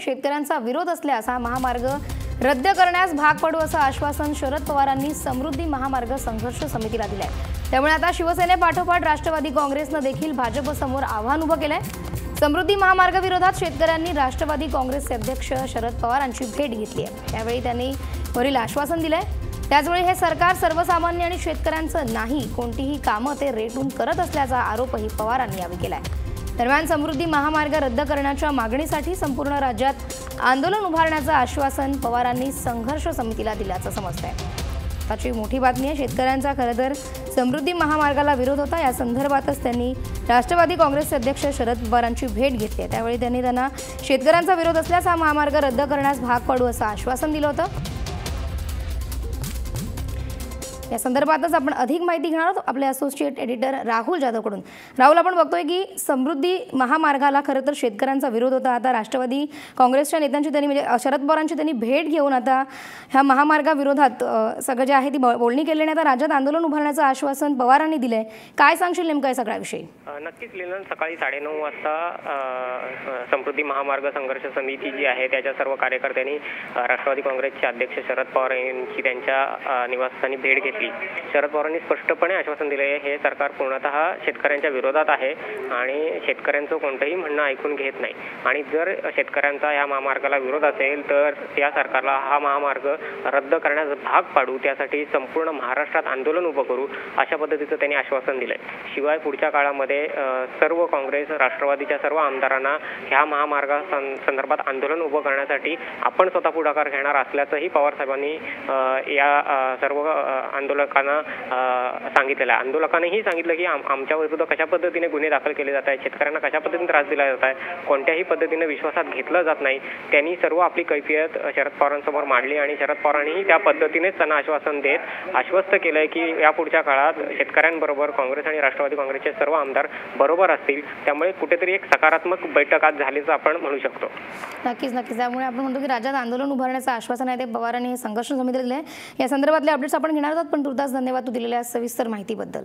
शेतकऱ्यांचा विरोध असल्यास हा महामार्ग रद्द करण्यास भाग पडू असं आश्वासन शरद पवारांनी समृद्धी महामार्ग संघर्ष समितीला दिलंय. त्यामुळे आता शिवसेनेपाठोपाठ राष्ट्रवादी काँग्रेसनं देखील भाजपसमोर आव्हान उभं केलंय. समृद्धी महामार्ग विरोधात शेतकऱ्यांनी राष्ट्रवादी काँग्रेसचे अध्यक्ष शरद पवारांची भेट घेतली आहे. त्यावेळी त्यांनी वरील आश्वासन दिलंय. त्याचवेळी हे सरकार सर्वसामान्य आणि शेतकऱ्यांचं नाही कोणतीही कामं ते रेटून करत असल्याचा आरोपही पवारांनी यावेळी केलाय. दरम्यान समृद्धी महामार्ग रद्द करण्याच्या मागणीसाठी संपूर्ण राज्यात आंदोलन उभारण्याचं आश्वासन पवारांनी संघर्ष समितीला दिल्याचं समजतंय. त्याची मोठी बातमी आहे शेतकऱ्यांचा खरं तर समृद्धी महामार्गाला विरोध होता. या संदर्भातच त्यांनी राष्ट्रवादी काँग्रेसचे अध्यक्ष शरद पवारांची भेट घेतली आहे. त्यावेळी त्यांनी त्यांना शेतकऱ्यांचा विरोध असल्यास हा महामार्ग रद्द करण्यास भाग पडू असं आश्वासन दिलं होतं. या संदर्भातच आपण अधिक माहिती घेणार आहोत आपले असोसिएट एडिटर राहुल जाधवकडून. राहुल आपण बघतोय की समृद्धी महामार्गाला खरं तर शेतकऱ्यांचा विरोध होता. आता राष्ट्रवादी काँग्रेसच्या नेत्यांची त्यांनी म्हणजे शरद पवारांची त्यांनी भेट घेऊन आता ह्या महामार्गाविरोधात सगळं जे आहे ती ब- बोलणी केली आणि आता राज्यात आंदोलन उभारण्याचं आश्वासन पवारांनी दिलंय. काय सांगशील नेमकं या सगळ्याविषयी? नक्कीच लिलन सकाळी साडेनऊ वाजता समृद्धी महामार्ग संघर्ष समिती जी आहे त्याच्या सर्व कार्यकर्त्यांनी राष्ट्रवादी काँग्रेसचे अध्यक्ष शरद पवार यांची त्यांच्या निवासस्थानी भेट घेतली. शरद पवारांनी स्पष्टपणे आश्वासन दिले हे सरकार पूर्णतः शेतकऱ्यांच्या विरोधात आहे आणि शेतकऱ्यांचं कोणतंही म्हणणं ऐकून घेत नाही. आणि जर शेतकऱ्यांचा या महामार्गाला विरोध असेल तर त्या सरकारला हा महामार्ग रद्द करण्यास भाग पाडू त्यासाठी संपूर्ण महाराष्ट्रात आंदोलन उभं करू अशा पद्धतीचं त्यांनी आश्वासन दिलंय. शिवाय पुढच्या काळामध्ये सर्व काँग्रेस राष्ट्रवादीच्या सर्व आमदारांना ह्या महामार्गा सं- संदर्भात आंदोलन उभं करण्यासाठी आपण स्वतः पुढाकार घेणार असल्याचंही पवार साहेबांनी या सर्व आंदोलकांना सांगितलेलं आहे. आंदोलकांनीही सांगितलं की आम- आमच्या विरुद्ध कशा पद्धतीने गुन्हे दाखल केले जात आहेत? शेतकऱ्यांना कशा पद्धतीने त्रास दिला जात आहे? कोणत्याही पद्धतीने विश्वासात घेतलं जात नाही. त्यांनी सर्व आपली कैफियत शरद पवारांसमोर मांडली आणि शरद पवारांनीही त्या पद्धतीनेच त्यांना आश्वासन देत आश्वस्त केलंय की या पुढच्या काळात शेतकऱ्यांबरोबर काँग्रेस आणि राष्ट्रवादी काँग्रेसचे सर्व आमदार बरोबर असतील. त्यामुळे कुठेतरी एक सकारात्मक बैठक आज झाल्याचं आपण म्हणू शकतो. नक्कीच नक्कीच. त्यामुळे आपण म्हणतो की राज्यात आंदोलन उभारण्याचं आश्वासन आहे. ते पवारांनी हे संघर्ष समिती दिले आहे या संदर्भातले अपडेट्स आपण घेणार आहोत. पण दुर्दास धन्यवाद तू दिलेल्या सविस्तर माहितीबद्दल.